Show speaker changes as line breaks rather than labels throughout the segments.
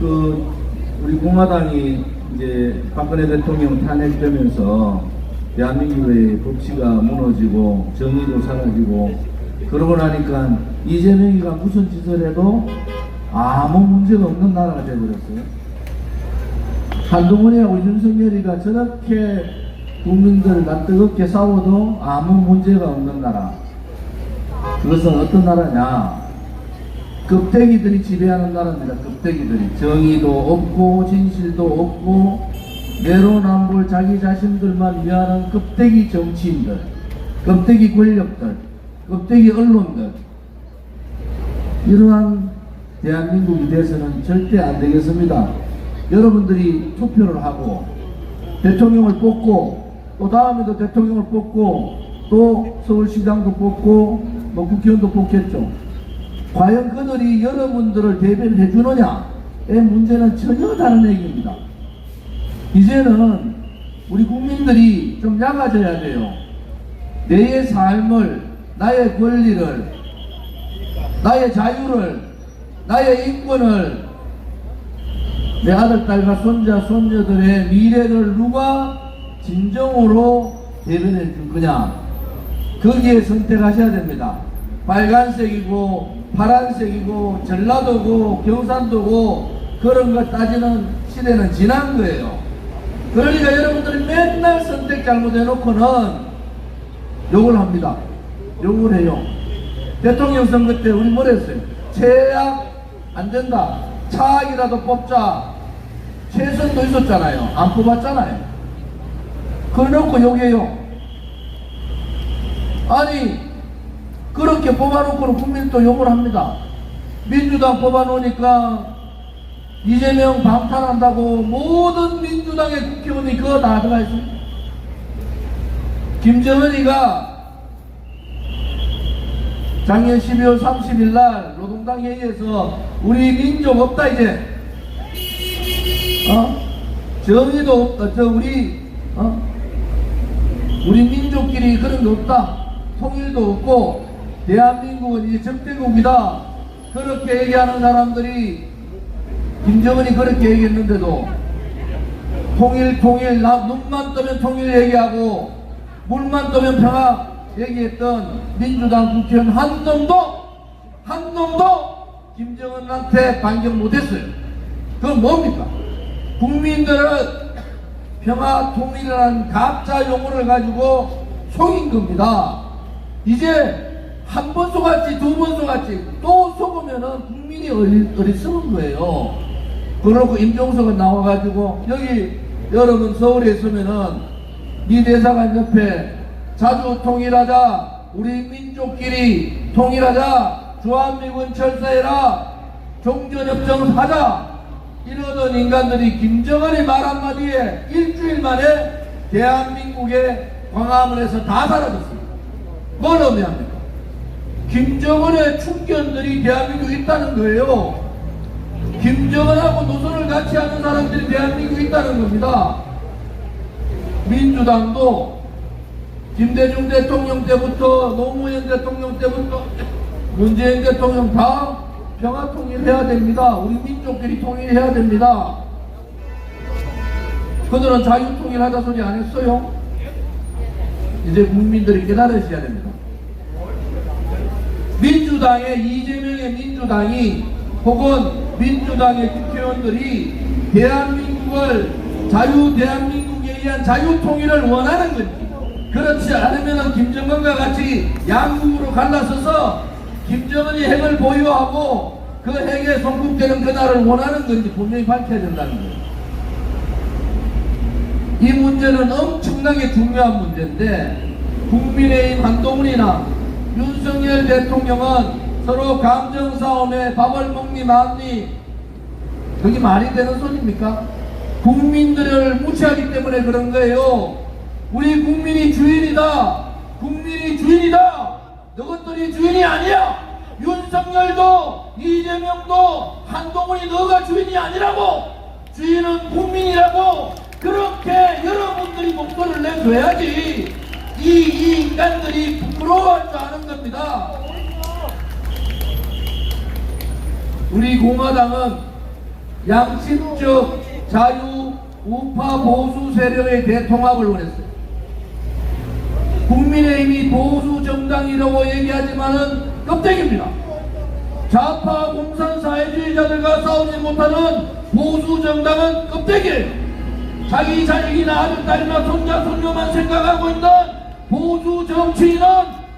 그 우리 공화당이 이제 박근혜 대통령 탄핵되면서 대한민국의 법치가 무너지고 정의도 사라지고 그러고 나니까 이재명이가 무슨 짓을 해도 아무 문제가 없는 나라가 되어버렸어요. 한동훈이하고 윤석열이가 저렇게 국민들 다 뜨겁게 싸워도 아무 문제가 없는 나라. 그것은 어떤 나라냐? 급대기들이 지배하는 나라입니다. 급대기들이 정의도 없고 진실도 없고 내로남불 자기 자신들만 위하는 급대기 정치인들, 급대기 권력들, 급대기 언론들 이러한 대한민국이 돼서는 절대 안 되겠습니다. 여러분들이 투표를 하고 대통령을 뽑고 또 다음에도 대통령을 뽑고 또 서울시장도 뽑고 뭐 국회의원도 뽑겠죠. 과연 그들이 여러분들을 대변해 주느냐의 문제는 전혀 다른 얘기입니다. 이제는 우리 국민들이 좀 약아져야 돼요. 내의 삶을, 나의 권리를, 나의 자유를, 나의 인권을, 내 아들, 딸과 손자, 손녀들의 미래를 누가 진정으로 대변해 줄 거냐. 거기에 선택하셔야 됩니다. 빨간색이고, 파란색이고, 전라도고, 경산도고, 그런 거 따지는 시대는 지난 거예요. 그러니까 여러분들이 맨날 선택 잘못해놓고는 욕을 합니다. 욕을 해요. 대통령 선거 때 우리 뭐랬어요? 최악 안 된다. 차악이라도 뽑자. 최선도 있었잖아요. 안 뽑았잖아요. 그래놓고 욕해요. 아니 그렇게 뽑아놓고는 국민이 또 욕을 합니다. 민주당 뽑아놓으니까 이재명 방탄한다고 모든 민주당의 국회의원이 그거 다 들어가 있습니다. 김정은이가 작년 12월 30일 날 노동당 회의에서 우리 민족 없다 이제 어? 정의도 없다 저 우리 어? 우리 민족끼리 그런 거 없다 통일도 없고 대한민국은 이제 적대국이다 그렇게 얘기하는 사람들이 김정은이 그렇게 얘기했는데도 통일 통일 나 눈만 뜨면 통일 얘기하고 물만 뜨면 평화 얘기했던 민주당 국회의원 한 놈도 한 놈도 김정은한테 반격 못했어요. 그건 뭡니까? 국민들은 평화 통일이라는 가짜 용어를 가지고 속인 겁니다. 이제 한 번 속았지 두 번 속았지 또 속으면은 국민이 어리, 어리석은 거예요. 그러고 임종석은 나와가지고 여기 여러분 서울에 있으면은 이 대사관 옆에 자주 통일하자 우리 민족끼리 통일하자 주한미군 철사해라 종전협정 하자 이러던 인간들이 김정은의 말 한마디에 일주일 만에 대한민국의 광화문에서 다 사라졌습니다. 뭘 의미합니까? 김정은의 충견들이 대한민국에 있다는 거예요. 김정은하고 노선을 같이 하는 사람들이 대한민국에 있다는 겁니다. 민주당도 김대중 대통령 때부터 노무현 대통령 때부터 문재인 대통령 다 평화 통일해야 됩니다. 우리 민족끼리 통일해야 됩니다. 그들은 자유 통일하자 소리 안 했어요. 이제 국민들이 깨달으셔야 됩니다. 민주당의 이재명의 민주당이 혹은 민주당의 국회의원들이 대한민국을 자유 대한민국에 의한 자유 통일을 원하는 건지 그렇지 않으면 김정은과 같이 양국으로 갈라서서 김정은이 핵을 보유하고 그 핵에 성국되는 그날을 원하는 건지 분명히 밝혀야 된다는 거예요. 이 문제는 엄청나게 중요한 문제인데 국민의힘 한동훈이나 윤석열 대통령은 서로 감정 싸움에 밥을 먹니 말니 그게 말이 되는 소리입니까? 국민들을 무시하기 때문에 그런 거예요. 우리 국민이 주인이다. 국민이 주인이다. 너것들이 주인이 아니야. 윤석열도 이재명도 한동훈이 너가 주인이 아니라고. 주인은 국민이라고. 그렇게 여러분들이 목소리를 내줘야지. 이, 이 인간들이 부끄러워할 줄 아는 겁니다. 우리 공화당은 양심적 자유 우파 보수 세력의 대통합을 원했어요. 국민의힘이 보수 정당이라고 얘기하지만은 껍데기입니다. 좌파 공산 사회주의자들과 싸우지 못하는 보수 정당은 껍데기예요. 자기 자식이나 아들, 딸이나 손자, 손녀만 생각하고 있는 보수 정치인은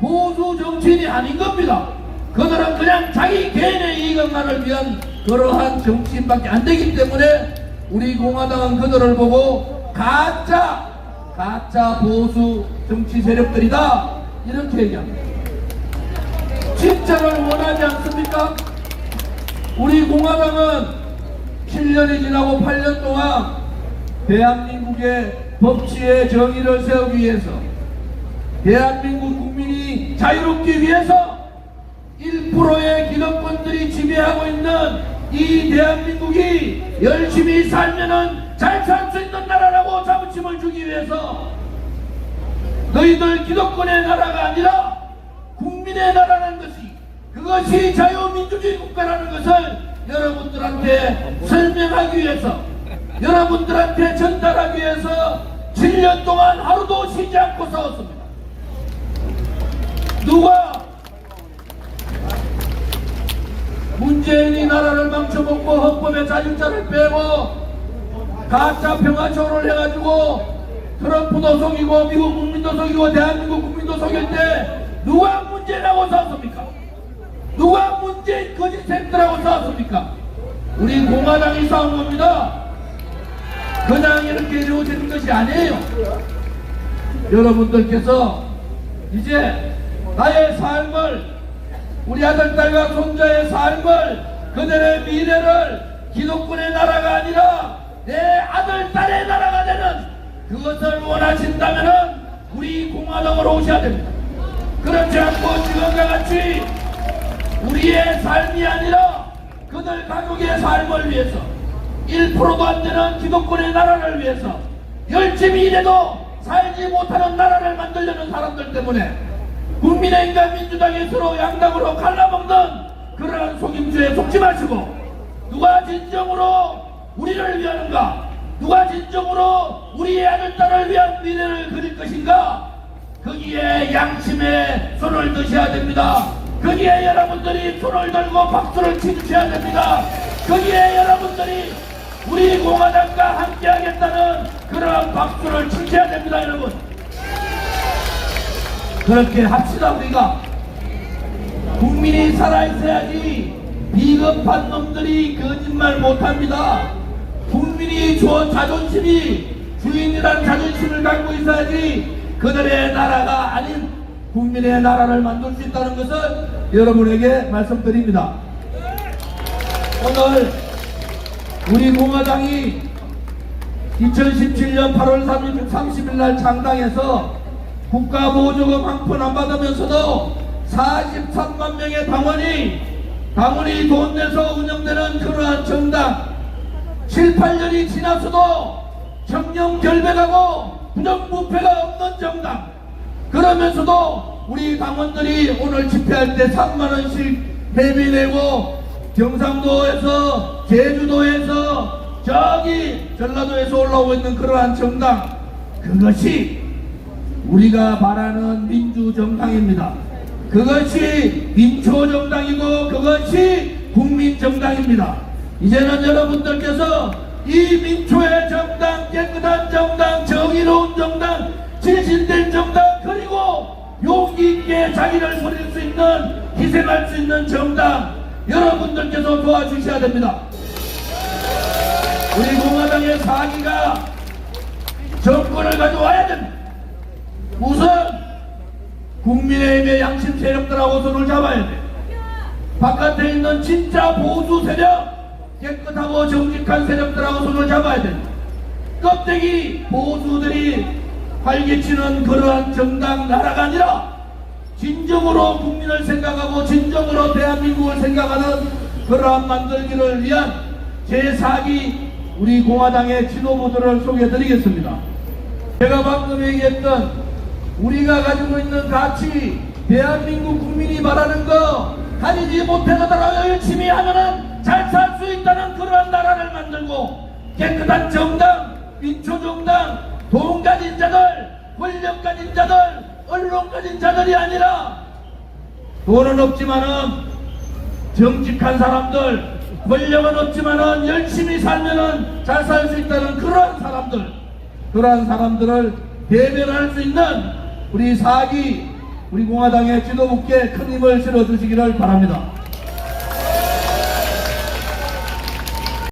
보수 정치인이 아닌 겁니다. 그들은 그냥 자기 개인의 이익만을 위한 그러한 정치인밖에 안 되기 때문에 우리 공화당은 그들을 보고 가짜, 가짜 보수 정치 세력들이다. 이렇게 얘기합니다. 진짜를 원하지 않습니까? 우리 공화당은 7년이 지나고 8년 동안 대한민국의 법치의 정의를 세우기 위해서 대한민국 국민이 자유롭기 위해서 1%의 기득권들이 지배하고 있는 이 대한민국이 열심히 살면은 잘 살 수 있는 나라라고 자부심을 주기 위해서 너희들 기득권의 나라가 아니라 국민의 나라라는 것이 그것이 자유민주주의 국가라는 것을 여러분들한테 설명하기 위해서 여러분들한테 전달하기 위해서 7년 동안 하루도 쉬지 않고 싸웠습니다. 누가 문재인이 나라를 망쳐먹고 헌법의 자율자를 빼고 가짜 평화쇼를 해가지고 트럼프도 속이고 미국 국민도 속이고 대한민국 국민도 속일 때 누가 문재인하고 싸웠습니까? 누가 문재인 거짓 샘들하고 싸웠습니까? 우리 공화당이 싸운 겁니다. 그냥 이렇게 이루어지는 것이 아니에요. 여러분들께서 이제 나의 삶을 우리 아들, 딸과 손자의 삶을 그들의 미래를 기독군의 나라가 아니라 내 아들, 딸의 나라가 되는 그것을 원하신다면 우리 공화당으로 오셔야 됩니다. 그렇지 않고 지금과 같이 우리의 삶이 아니라 그들 가족의 삶을 위해서 1%도 안 되는 기독권의 나라를 위해서 열심히 일해도 살지 못하는 나라를 만들려는 사람들 때문에 국민의힘과 민주당이 서로 양당으로 갈라먹는 그러한 속임수에 속지 마시고 누가 진정으로 우리를 위하는가 누가 진정으로 우리의 아들 딸을 위한 미래를 그릴 것인가 거기에 양심의 손을 드셔야 됩니다. 거기에 여러분들이 손을 들고 박수를 치주셔야 됩니다. 거기에 여러분들이 우리 공화당과 함께 하겠다는 그런 박수를 치셔야 됩니다, 여러분. 그렇게 합시다, 우리가. 국민이 살아있어야지 비겁한 놈들이 거짓말 못합니다. 국민이 주 자존심이 주인이란 자존심을 갖고 있어야지 그들의 나라가 아닌 국민의 나라를 만들 수 있다는 것을 여러분에게 말씀드립니다. 오늘 우리 공화당이 2017년 8월 30일 날 창당해서 국가 보조금 한 푼 안 받으면서도 43만 명의 당원이 당원이 돈 내서 운영되는 그러한 정당. 7, 8년이 지나서도 청렴 결백하고 부정부패가 없는 정당. 그러면서도 우리 당원들이 오늘 집회할 때 3만원씩 회비 내고 경상도에서 제주도에서 저기 전라도에서 올라오고 있는 그러한 정당. 그것이 우리가 말하는 민주정당입니다. 그것이 민초정당이고 그것이 국민정당입니다. 이제는 여러분들께서 이 민초의 정당, 깨끗한 정당, 정의로운 정당, 진실된 정당, 그리고 용기 있게 자기를 버릴 수 있는, 희생할 수 있는 정당, 여러분들께서 도와주셔야 됩니다. 우리 공화당의 사기가 정권을 가져와야 됩니다. 우선 국민의힘의 양심 세력들하고 손을 잡아야 돼. 바깥에 있는 진짜 보수 세력, 깨끗하고 정직한 세력들하고 손을 잡아야 돼. 껍데기 보수들이 활개치는 그러한 정당 나라가 아니라 진정으로 국민을 생각하고 진정으로 대한민국을 생각하는 그러한 만들기를 위한 제4기 우리 공화당의 지도부들을 소개해드리겠습니다. 제가 방금 얘기했던 우리가 가지고 있는 가치, 대한민국 국민이 말하는 거 가지지 못해서더라도 열심히 하면은 잘 살 수 있다는 그러한 나라를 깨끗한 정당, 민초정당, 돈 가진 자들, 권력 가진 자들, 언론 가진 자들이 아니라 돈은 없지만은 정직한 사람들, 권력은 없지만은 열심히 살면은 잘 살 수 있다는 그러한 사람들, 그러한 사람들을 대변할 수 있는 우리 사기, 우리 공화당의 지도부께 큰 힘을 실어주시기를 바랍니다.